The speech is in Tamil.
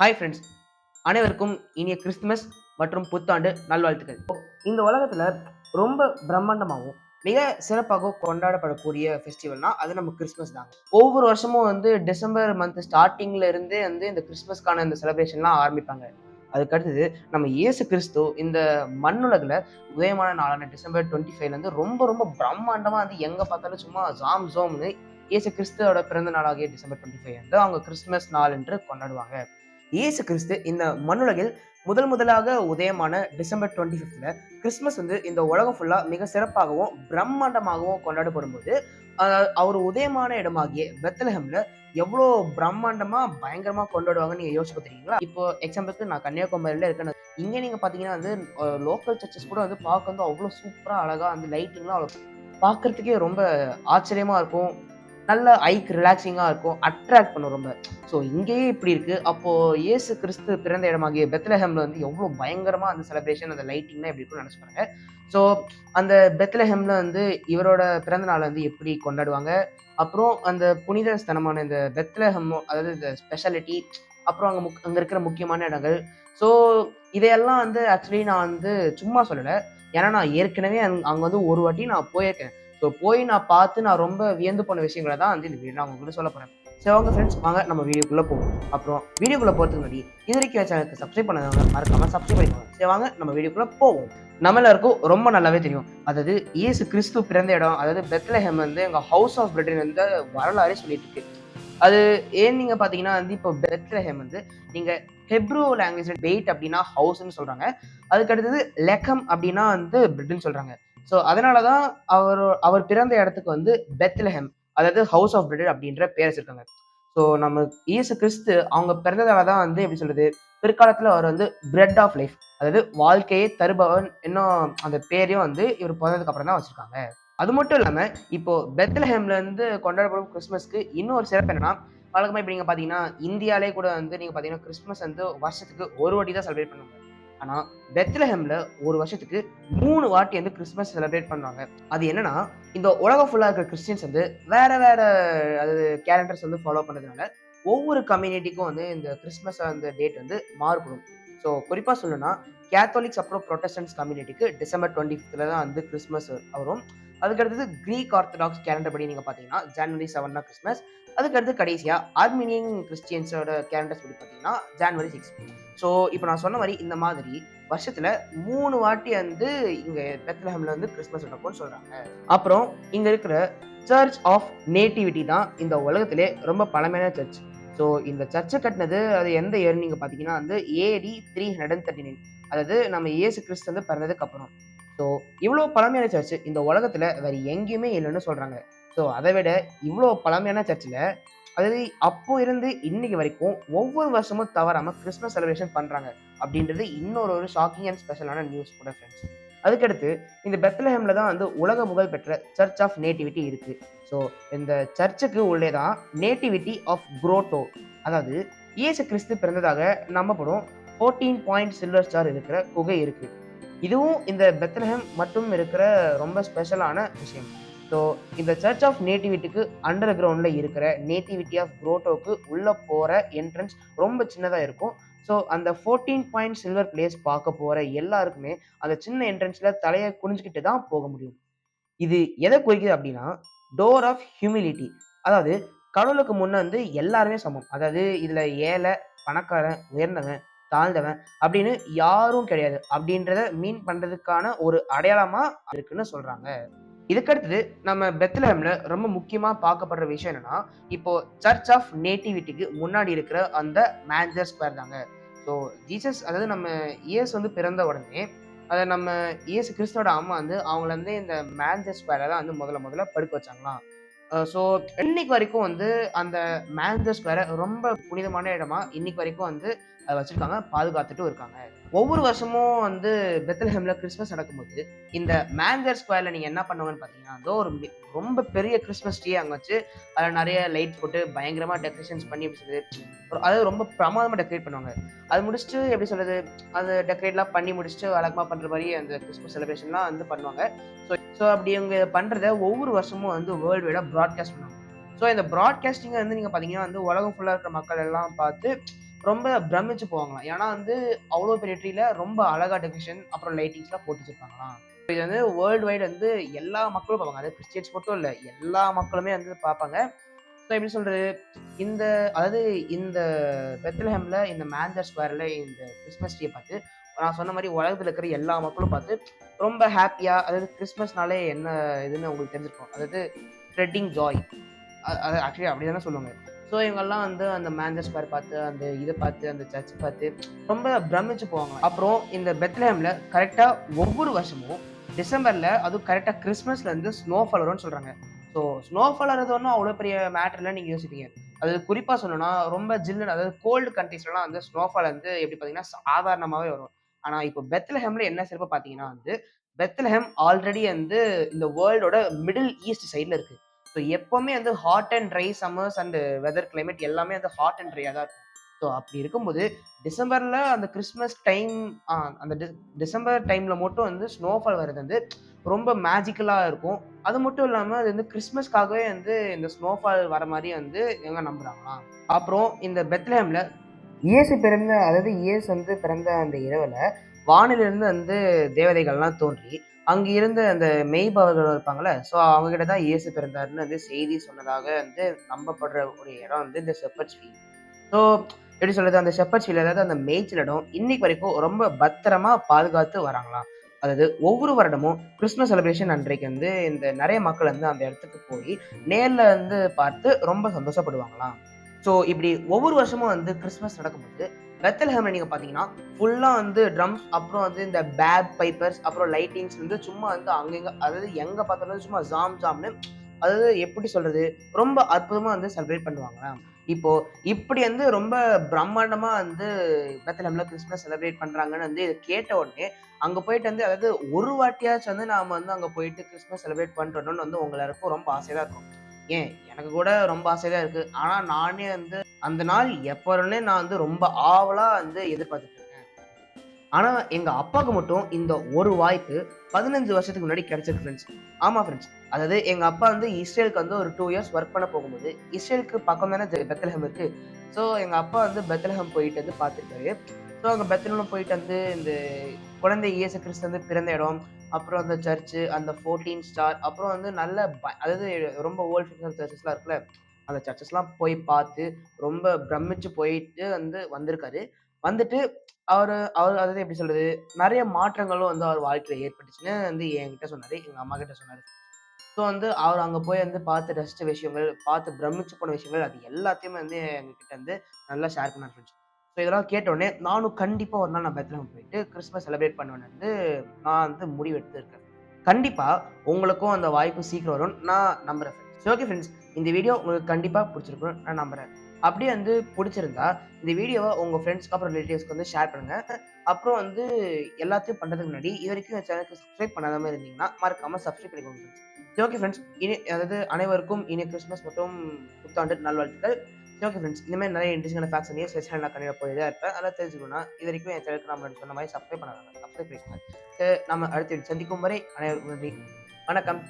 ஹாய் ஃப்ரெண்ட்ஸ் அனைவருக்கும் இனிய கிறிஸ்துமஸ் மற்றும் புத்தாண்டு நல்வாழ்த்துக்கள். இந்த உலகத்தில் ரொம்ப பிரம்மாண்டமாகவும் மிக சிறப்பாக கொண்டாடப்படக்கூடிய ஃபெஸ்டிவல்னா அது நம்ம கிறிஸ்மஸ் தான். ஒவ்வொரு வருஷமும் வந்து டிசம்பர் மந்த் ஸ்டார்டிங்ல இருந்தே வந்து இந்த கிறிஸ்மஸ்க்கான இந்த செலிப்ரேஷன்லாம் ஆரம்பிப்பாங்க. அதுக்கு அடுத்தது நம்ம இயேசு கிறிஸ்து இந்த மண்ணுலகில் உதயமான நாளான டிசம்பர் டுவெண்ட்டி ஃபைவ்லேருந்து ரொம்ப ரொம்ப பிரம்மாண்டமாக வந்து எங்கே பார்த்தாலும் சும்மா ஜாம் ஜோம்னு இயேசு கிறிஸ்துவோட பிறந்த நாளாகிய டிசம்பர் டுவெண்ட்டி ஃபைவ் வந்து அவங்க கிறிஸ்துமஸ் நாள் என்று கொண்டாடுவாங்க. இயேசு கிறிஸ்து இந்த மண்ணுலகில் முதல் முதலாக உதயமான டிசம்பர் டுவெண்ட்டி ஃபிஃப்த்தில் கிறிஸ்மஸ் வந்து இந்த உலகம் ஃபுல்லாக மிக சிறப்பாகவும் பிரம்மாண்டமாகவும் கொண்டாடப்படும் போது அவர் உதயமான இடமாகிய பெத்தலஹம்ல எவ்வளோ பிரம்மாண்டமா பயங்கரமா கொண்டாடுவாங்கன்னு நீங்க யோசிச்சு பார்த்துருக்கீங்களா? இப்போ எக்ஸாம்பிளுக்கு நான் கன்னியாகுமரியில இருக்கேன் இங்க நீங்க பாத்தீங்கன்னா வந்து லோக்கல் சர்ச்சஸ் கூட வந்து பார்க்க வந்து அவ்வளோ சூப்பரா அழகா அந்த லைட்டிங்லாம் அவ்வளோ பார்க்கறதுக்கே ரொம்ப ஆச்சரியமா இருக்கும். நல்ல ஐக்கு ரிலாக்ஸிங்காக இருக்கும். அட்ராக்ட் பண்ணும் ரொம்ப. ஸோ இங்கேயே இப்படி இருக்குது அப்போது இயேசு கிறிஸ்து பிறந்த இடமாகிய பெத்லஹேமில் வந்து எவ்வளோ பயங்கரமாக அந்த செலிப்ரேஷன் அந்த லைட்டிங்லாம் எப்படி இருக்கும்னு நினைச்சு பாருங்க. ஸோ அந்த பெத்லஹேமில் வந்து இவரோட பிறந்த நாளை வந்து எப்படி கொண்டாடுவாங்க? அப்புறம் அந்த புனித ஸ்தனமான இந்த பெத்லஹம் அதாவது இந்த ஸ்பெஷாலிட்டி அப்புறம் அங்கே முக் அங்கே இருக்கிற முக்கியமான இடங்கள். ஸோ இதையெல்லாம் வந்து ஆக்சுவலி நான் வந்து சும்மா சொல்லலை. ஏன்னா நான் ஏற்கனவே அங் அங்கே வந்து ஒரு வாட்டி நான் போயிருக்கேன். ஸோ போய் நான் பார்த்து நான் ரொம்ப வியந்து போன விஷயங்களை தான் வந்து இந்த வீடியோ நான் உங்களுக்கு சொல்ல போகிறேன் சரி வாங்க ஃப்ரெண்ட்ஸ் வாங்க நம்ம வீடியோக்குள்ளே போவோம். அப்புறம் வீடியோக்குள்ளே போகிறதுக்கு முன்னாடி இது வரைக்கும் சேனலுக்கு சப்ஸ்கிரைப் பண்ணாதவங்க மறக்காமல் சப்ஸ்கிரைப் பண்ணிக்கோங்க. சரி வாங்க நம்ம வீடியோக்குள்ளே போவோம். நம்ம எல்லாருக்கும் ரொம்ப நல்லாவே தெரியும். அதாவது இயேசு கிறிஸ்து பிறந்த இடம் அதாவது பெத்லஹெம் வந்து எங்கள் ஹவுஸ் ஆஃப் பிரிட்டன் வந்து வரலாறே சொல்லிட்டு இருக்கு. அது ஏன் நீங்கள் பார்த்தீங்கன்னா வந்து இப்போ பெத்லஹெம் வந்து நீங்கள் ஹெப்ரோ லாங்குவேஜ் பெயிட் அப்படின்னா ஹவுஸ்னு சொல்கிறாங்க அதுக்கு அடுத்தது லெக்கம் அப்படின்னா வந்து பிரெட்னு சொல்கிறாங்க ஸோ அதனாலதான் அவர் அவர் பிறந்த இடத்துக்கு வந்து பெத்லஹெம் அதாவது ஹவுஸ் ஆஃப் பிரெட் அப்படின்ற பேர் வச்சிருக்காங்க. ஸோ நம்ம இயேசு கிறிஸ்து அவங்க பிறந்ததால தான் வந்து எப்படி சொல்றது பிற்காலத்தில் அவர் வந்து பிரெட் ஆஃப் லைஃப் அதாவது வாழ்க்கையை தருபவன் இன்னும் அந்த பேரையும் வந்து இவர் பிறந்ததுக்கு அப்புறம் தான் வச்சிருக்காங்க. அது மட்டும் இல்லாமல் இப்போ பெத்லஹேம்ல இருந்து கொண்டாடப்படும் கிறிஸ்மஸ்க்கு இன்னொரு சிறப்பு என்னன்னா வழக்கமாக இப்போ நீங்கள் பார்த்தீங்கன்னா இந்தியாவிலே கூட வந்து நீங்கள் பார்த்தீங்கன்னா கிறிஸ்மஸ் வந்து வருஷத்துக்கு ஒரு வாட்டி தான் செலிப்ரேட் பண்ணுவாங்க. ஆனால் பெத்லஹெம்ல ஒரு வருஷத்துக்கு மூணு வாட்டி வந்து கிறிஸ்மஸ் செலிப்ரேட் பண்ணுவாங்க. அது என்னன்னா இந்த உலகம் ஃபுல்லாக இருக்கிற கிறிஸ்டின்ஸ் வந்து வேற வேற அதாவது கேலண்டர்ஸ் வந்து ஃபாலோ பண்ணுறதுனால ஒவ்வொரு கம்யூனிட்டிக்கும் வந்து இந்த கிறிஸ்மஸ் அந்த டேட் வந்து மாறுபடும். ஸோ குறிப்பாக சொல்லணும்னா கேத்தோலிக்ஸ் அப்புறம் ப்ரொட்டஸ்டன்ஸ் கம்யூனிட்டிக்கு டிசம்பர் டுவெண்ட்டி ஃபிஃப்த்தில் தான் வந்து கிறிஸ்மஸ் வரும். அதுக்கடுத்தது க்ரீக் ஆர்த்தடாக்ஸ் கேலண்டர் படி நீங்கள் பார்த்தீங்கன்னா ஜனவரி செவன் தான் கிறிஸ்மஸ் அதுக்கடுத்து கடைசியாக ஆர்மீனியன் கிறிஸ்டியன்ஸோட கேலண்டர்ஸ் படி பார்த்தீங்கன்னா ஜனவரி சிக்ஸ் ஸோ இப்போ நான் சொன்ன மாதிரி இந்த மாதிரி வருஷத்தில் மூணு வாட்டி வந்து இங்கே பெத்லஹேம்ல வந்து கிறிஸ்மஸ் நடக்கும்னு சொல்கிறாங்க அப்புறம் இங்கே இருக்கிற சர்ச் ஆஃப் நேட்டிவிட்டி தான் இந்த உலகத்திலே ரொம்ப பழமையான சர்ச் ஸோ இந்த சர்ச்சை கட்டினது அது எந்த இயர் நீங்கள் பார்த்தீங்கன்னா வந்து AD three hundred thirty nine அதாவது நம்ம இயேசு கிறிஸ்து வந்து பிறந்ததுக்கு அப்புறம். ஸோ இவ்வளோ பழமையான சர்ச் இந்த உலகத்தில் வேறு எங்கேயுமே இல்லைன்னு சொல்கிறாங்க ஸோ அதை விட இவ்வளோ பழமையான சர்ச்சில் அதாவது அப்போ இருந்து இன்னைக்கு வரைக்கும் ஒவ்வொரு வருஷமும் தவறாமல் கிறிஸ்மஸ் செலிப்ரேஷன் பண்ணுறாங்க அப்படின்றது இன்னொரு ஒரு ஷாக்கிங் அண்ட் ஸ்பெஷலான நியூஸ் கூட ஃப்ரெண்ட்ஸ் அதுக்கடுத்து இந்த பெத்லஹேமில் தான் வந்து உலக புகழ் பெற்ற சர்ச் ஆஃப் நேட்டிவிட்டி இருக்குது ஸோ இந்த சர்ச்சுக்கு உள்ளே தான் நேட்டிவிட்டி ஆஃப் குரோட்டோ அதாவது இயேசு கிறிஸ்து பிறந்ததாக நம்பப்படும் ஃபோர்டீன் பாயிண்ட் சில்வர் ஸ்டார் இருக்கிற குகை இருக்குது இதுவும் இந்த பெத்லஹேம் மட்டும் இருக்கிற ரொம்ப ஸ்பெஷலான விஷயம். ஸோ இந்த சர்ச் ஆஃப் நேட்டிவிட்டிக்கு அண்டர் கிரவுண்டில் இருக்கிற நேட்டிவிட்டி ஆஃப் குரோட்டோக்கு உள்ளே போகிற என்ட்ரன்ஸ் ரொம்ப சின்னதாக இருக்கும். ஸோ அந்த ஃபோர்டீன் பாயிண்ட் சில்வர் பிளேஸ் பார்க்க போகிற எல்லாருக்குமே அந்த சின்ன என்ட்ரன்ஸில் தலையை குனிஞ்சிக்கிட்டு தான் போக முடியும். இது எதை குறிக்குது அப்படின்னா டோர் ஆஃப் ஹியூமிலிட்டி அதாவது கடவுளுக்கு முன்னே வந்து எல்லாருமே சமம். அதாவது இதில் ஏழை பணக்காரன் உயர்ந்தவன் தாழ்ந்தவன் அப்படின்னு யாரும் கிடையாது. அப்படின்றத மீன் பண்ணுறதுக்கான ஒரு அடையாளமாக இருக்குன்னு சொல்கிறாங்க இதுக்கடுத்தது நம்ம பெத்லஹேம்ல ரொம்ப முக்கியமா பார்க்கப்படுற விஷயம் என்னன்னா இப்போ சர்ச் ஆஃப் நேட்டிவிட்டிக்கு முன்னாடி இருக்கிற அந்த மேஞ்சர் ஸ்கொயர் தாங்க. ஸோ ஜீசஸ் அதாவது நம்ம இயேசு வந்து பிறந்த உடனே அதை நம்ம இயேசு கிறிஸ்தோட அம்மா வந்து அவங்கள வந்து இந்த மேஞ்சர் ஸ்கொயரை தான் வந்து முதல்ல முதல்ல படுக்க வச்சாங்களாம். ஸோ இன்னைக்கு வரைக்கும் வந்து அந்த மேஞ்சர் ஸ்கொயரை ரொம்ப புனிதமான இடமா இன்னைக்கு வரைக்கும் வந்து அதை வச்சிருக்காங்க பாதுகாத்துட்டும் இருக்காங்க. ஒவ்வொரு வருஷமும் வந்து பெத்லஹேம்ல கிறிஸ்மஸ் நடக்கும்போது இந்த மேஞ்சர் ஸ்கொயரில் நீங்கள் என்ன பண்ணுவாங்கன்னு பார்த்தீங்கன்னா அதோ ஒரு ரொம்ப பெரிய கிறிஸ்மஸ் ட்ரீ அங்கே வச்சு அதில் நிறைய லைட் போட்டு பயங்கரமாக டெக்கரேஷன்ஸ் பண்ணி எப்படி சொல்றது அதாவது ரொம்ப பிரமாதமாக டெக்கரேட் பண்ணுவாங்க. அது முடிச்சுட்டு எப்படி சொல்கிறது அது டெக்கரேட்லாம் பண்ணி முடிச்சுட்டு வழக்கமாக பண்ணுற மாதிரி அந்த கிறிஸ்மஸ் செலிப்ரேஷன்லாம் வந்து பண்ணுவாங்க. ஸோ ஸோ அப்படி அவங்க பண்ணுறத ஒவ்வொரு வருஷமும் வந்து வேர்ல்டு வைடாக ப்ராட்காஸ்ட் பண்ணுவாங்க. ஸோ இந்த ப்ராட்காஸ்டிங்கை வந்து நீங்கள் பார்த்தீங்கன்னா வந்து உலகம் ஃபுல்லாக இருக்கிற மக்கள் எல்லாம் பார்த்து ரொம்ப பிரமிச்சு போவாங்களாம். ஏன்னா வந்து அவ்வளோ பெரிய ட்ரீல ரொம்ப அழகா டெக்கரேஷன் அப்புறம் லைட்டிங்ஸ்லாம் போட்டு வச்சுருப்பாங்களாம். இது வந்து வேர்ல்டு வைட் வந்து எல்லா மக்களும் பார்ப்பாங்க. அதாவது கிறிஸ்டியன்ஸ் மட்டும் இல்லை எல்லா மக்களுமே வந்து பார்ப்பாங்க. ஸோ எப்படி சொல்கிறது இந்த அதாவது இந்த பெத்லஹேமில் இந்த மேஞ்சர் ஸ்கொயர்ல இந்த கிறிஸ்மஸ் ட்ரீய பார்த்து நான் சொன்ன மாதிரி உலகத்தில் இருக்கிற எல்லா மக்களும் பார்த்து ரொம்ப ஹாப்பியாக அதாவது கிறிஸ்மஸ்னாலே என்ன இதுன்னு உங்களுக்கு தெரிஞ்சிருக்கும். அதாவது ஸ்ப்ரெட்டிங் ஜாய். அது ஆக்சுவலி அப்படி தானே சொல்லுவாங்க. ஸோ இவங்கெல்லாம் வந்து அந்த மேஞ்சர் ஸ்கொயர் பார்த்து, அந்த இதை பார்த்து, அந்த சர்ச் பார்த்து ரொம்ப பிரமிச்சு போவாங்க அப்புறம் இந்த பெத்லஹேமில் கரெக்டாக ஒவ்வொரு வருஷமும் டிசம்பர்ல அதுவும் கரெக்டாக கிறிஸ்மஸ்ல வந்து ஸ்னோஃபால் வரும்னு சொல்கிறாங்க ஸோ ஸ்னோஃபால் வர்றது ஒன்றும் அவ்வளோ பெரிய மேட்டர் நீங்கள் யோசிப்பீங்க. அது குறிப்பாக சொல்லணும்னா ரொம்ப ஜில்லுன்னு அதாவது கோல்டு கண்ட்ரீஸ்லாம் வந்து ஸ்னோஃபால் வந்து எப்படி பார்த்தீங்கன்னா, சாதாரணமாகவே வரும். ஆனால் இப்போ பெத்லஹேம்ல என்ன சிறப்பு பார்த்தீங்கன்னா வந்து, பெத்லஹேம் ஆல்ரெடி வந்து இந்த வேர்ல்டோட மிடில் ஈஸ்ட் சைடில் இருக்குது ஸோ எப்போவுமே வந்து hot and dry summers and weather climate எல்லாமே வந்து ஹாட் அண்ட் ட்ரையாக தான் இருக்கும். ஸோ அப்படி இருக்கும்போது டிசம்பர்ல அந்த கிறிஸ்மஸ் டைம் அந்த டிசம்பர் டைம்ல மட்டும் வந்து ஸ்னோஃபால் வர்றது வந்து ரொம்ப மேஜிக்கலா இருக்கும். அது மட்டும் இல்லாம அது வந்து கிறிஸ்மஸ்க்காகவே வந்து இந்த ஸ்னோஃபால் வர மாரி வந்து இவங்க நம்புறாங்களாம். அப்புறம் இந்த பெத்லஹேம்ல இயேசு பிறந்த அதாவது இயேசு வந்து பிறந்த அந்த இரவுல வானிலிருந்து வந்து தேவதைகள்லாம் தோன்றி, அங்க இருந்த அந்த மெய்ப்பவர்கள் இருப்பாங்கல்ல, ஸோ அவங்க கிட்ட தான் இயேசு பிறந்தாருன்னு வந்து செய்தி சொன்னதாக வந்து நம்பப்படுற ஒரு இடம் வந்து இந்த ஷெப்பர்ட்ஸ் ஃபீல்ட். ஸோ எப்படி சொல்றது? அந்த ஷெப்பர்ட்ஸ் ஃபீல்ட் அதாவது அந்த மேய்ச்சல் இடம் இன்னைக்கு வரைக்கும் ரொம்ப பத்திரமா பாதுகாத்து வராங்களாம். அதாவது ஒவ்வொரு வருடமும் கிறிஸ்மஸ் செலிப்ரேஷன் அன்றைக்கு வந்து இந்த நிறைய மக்கள் வந்து அந்த இடத்துக்கு போய் நேரில் வந்து பார்த்து ரொம்ப சந்தோஷப்படுவாங்களாம். ஸோ இப்படி ஒவ்வொரு வருஷமும் வந்து கிறிஸ்மஸ் நடக்கும்போது பெத்லஹேம்ல நீங்கள் பார்த்தீங்கன்னா, ஃபுல்லாக வந்து ட்ரம்ஸ் அப்புறம் வந்து இந்த பேக் பைப்பர்ஸ் அப்புறம் லைட்டிங்ஸ் வந்து சும்மா வந்து அங்கங்க அதாவது எங்கே பார்த்தாலும் சும்மா ஜாம் ஜாம்னு அதாவது எப்படி சொல்றது? ரொம்ப அற்புதமாக வந்து செலிப்ரேட் பண்ணுவாங்களாம். இப்போ இப்படி வந்து ரொம்ப பிரம்மாண்டமா வந்து பெத்தலம்ல கிறிஸ்மஸ் செலிப்ரேட் பண்றாங்கன்னு வந்து இதை கேட்ட உடனே, அங்க போயிட்டு வந்து அதாவது ஒரு வாட்டியாச்சும் வந்து நாம வந்து அங்க போயிட்டு கிறிஸ்மஸ் செலிப்ரேட் பண்றோம்னு வந்து உங்க இருக்கும் ரொம்ப ஆசையா இருக்கும். ஏன் எனக்கு கூட ரொம்ப ஆசையா இருக்கு. ஆனா நானே வந்து அந்த நாள் எப்ப நான் வந்து ரொம்ப ஆவலா வந்து எதிர்பார்த்துட்டு இருக்கேன். ஆனா எங்க மட்டும் இந்த ஒரு வாய்ப்பு 15 வருஷத்துக்கு முன்னாடி கிடைச்சிருக்கு ஃப்ரெண்ட்ஸ் ஆமா ஃப்ரெண்ட்ஸ் அதாவது எங்க அப்பா வந்து இஸ்ரேலுக்கு வந்து ஒரு டூ இயர்ஸ் ஒர்க் பண்ண போகும்போது, இஸ்ரேலுக்கு பக்கம் தானே ஜெ இருக்கு. ஸோ எங்க அப்பா வந்து பெத்தலகம் போயிட்டு வந்து பார்த்துருக்காரு. ஸோ அங்கே பெத்தலகம் போயிட்டு வந்து இந்த குழந்தை இயேசு கிறிஸ்து வந்து பிறந்த இடம், அப்புறம் அந்த சர்ச்சு, அந்த 14 ஸ்டார் அப்புறம் வந்து நல்ல ப அதாவது ரொம்ப ஓல்ட் ஃபேமஸ் சர்ச்சஸ்லாம் இருக்குல்ல, அந்த சர்ச்சஸ்லாம் போய் பார்த்து ரொம்ப பிரமிச்சு போயிட்டு வந்து வந்திருக்காரு. வந்துட்டு அவர் அவர் அதாவது எப்படி சொல்றது? நிறைய மாற்றங்களும் வந்து அவர் வாழ்க்கையில் ஏற்பட்டுச்சுன்னு வந்து என்கிட்ட எங்கள் அம்மா கிட்டே சொன்னார் ஸோ வந்து அவர் அங்க போய் வந்து பார்த்து ரசிச்ச விஷயங்கள், பார்த்து பிரமிச்சு போன விஷயங்கள் அது எல்லாத்தையுமே வந்து எங்ககிட்ட வந்து நல்லா ஷேர் பண்ண ஃப்ரெண்ட்ஸ் ஸோ இதெல்லாம் கேட்ட உடனே நானும் கண்டிப்பா ஒரு நாள் நான் பெத்லஹேம் போயிட்டு கிறிஸ்மஸ் செலிப்ரேட் பண்ணுவேன்னு வந்து நான் வந்து முடிவு எடுத்திருக்கேன். கண்டிப்பா உங்களுக்கும் அந்த வாய்ப்பு சீக்கிரம் வரும் நான் நம்புறேன் ஃப்ரெண்ட்ஸ் ஓகே ஃப்ரெண்ட்ஸ் இந்த வீடியோ உங்களுக்கு கண்டிப்பா பிடிச்சிருக்கணும் நான் நம்புறேன். அப்படியே வந்து பிடிச்சிருந்தா இந்த வீடியோவை உங்கள் ஃப்ரெண்ட்ஸ்க்கு அப்புறம் ரிலேட்டிவ்ஸ்க்கு வந்து ஷேர் பண்ணுங்கள் அப்புறம் வந்து எல்லாத்தையும் பண்ணுறதுக்கு முன்னாடி இதுவரைக்கும் வரைக்கும் சேனலுக்கு சப்ஸ்கிரைப் பண்ணாம இருந்தீங்கன்னா, மறக்காமல் சப்ஸ்கிரைப் பண்ணிக்கோங்க ஃபிரெண்ட்ஸ். சரி ஓகே ஃப்ரெண்ட்ஸ் இனி அதாவது அனைவருக்கும் இனிய கிறிஸ்மஸ் மற்றும் புத்தாண்டு நல்வாழ்த்துக்கள். சரி ஓகே ஃப்ரெண்ட்ஸ் இந்த மாதிரி நிறைய இன்ட்ரெஸ்டிங்கான ஃபேக்ஸ் நியூஸ் சேனல் நான் கண்டிப்பா போய் தான் இருப்பேன். அதெல்லாம் தெரிஞ்சுக்கணும்னா இதுவரைக்கும் என் சேனலுக்கு நம்ம சொன்ன மாதிரி சப்ஸ்கிரைப் பண்ணாதவங்க சப்ஸ்கிரைப் பண்ணிக்கோங்க. சரி நம்ம அடுத்த சந்திக்கும் வரை அனைவருக்கும் நன்றி. வணக்கம்.